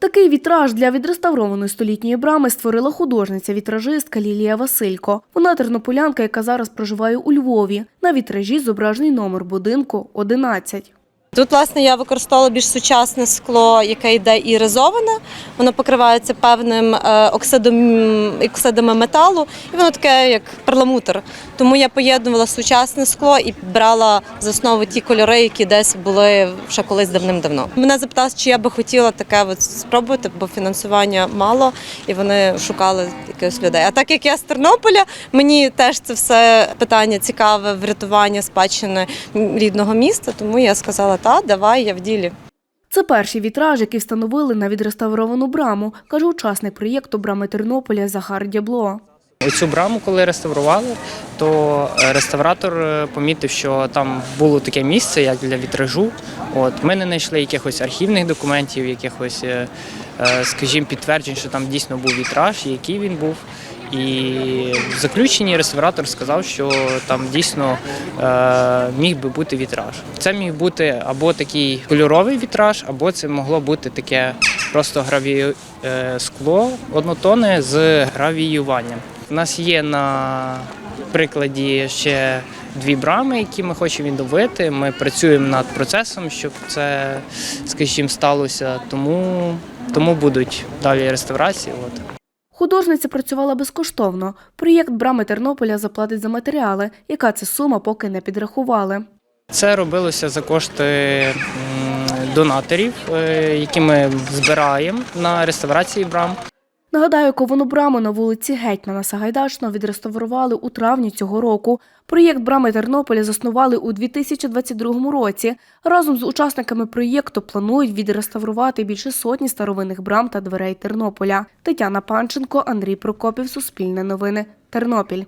Такий вітраж для відреставрованої столітньої брами створила художниця-вітражистка Лілія Василько. Вона тернополянка, яка зараз проживає у Львові. На вітражі зображений номер будинку 11. Тут, власне, я використовувала більш сучасне скло, яке йде іризоване. Воно покривається певним е, оксидом, оксидами металу, і воно таке, як перламутр. Тому я поєднувала сучасне скло і брала за основу ті кольори, які десь були ще колись давним-давно. Мене запитали, чи я би хотіла таке от спробувати, бо фінансування мало, і вони шукали якихось людей. А так як я з Тернополя, мені теж це все питання цікаве, врятування спадщини рідного міста, тому я сказала, та давай, я в ділі. Це перший вітраж, який встановили на відреставровану браму, каже учасник проєкту брами Тернополя Захар Дябло. Оцю браму, коли реставрували, то е, реставратор е, помітив, що там було таке місце, як для вітражу. От ми не знайшли якихось архівних документів, якихось, е, скажімо, підтверджень, що там дійсно був вітраж, який він був. І в заключенні реставратор сказав, що там дійсно е, міг би бути вітраж. Це міг бути або такий кольоровий вітраж, або це могло бути таке просто граві... е, скло однотонне з гравіюванням. У нас є на прикладі ще дві брами, які ми хочемо відновити. Ми працюємо над процесом, щоб це, скажімо, сталося. Тому, тому будуть далі реставрації. От. Художниця працювала безкоштовно. Проєкт брами Тернополя заплатить за матеріали. Яка це сума, поки не підрахували. Це робилося за кошти донаторів, е, які ми збираємо на реставрації брам. Нагадаю, ковану браму на вулиці Гетьмана Сагайдачного відреставрували у травні цього року. Проєкт брами Тернополя заснували у 2022 році. Разом з учасниками проєкту планують відреставрувати більше сотні старовинних брам та дверей Тернополя. Тетяна Панченко, Андрій Прокопів, Суспільне новини, Тернопіль.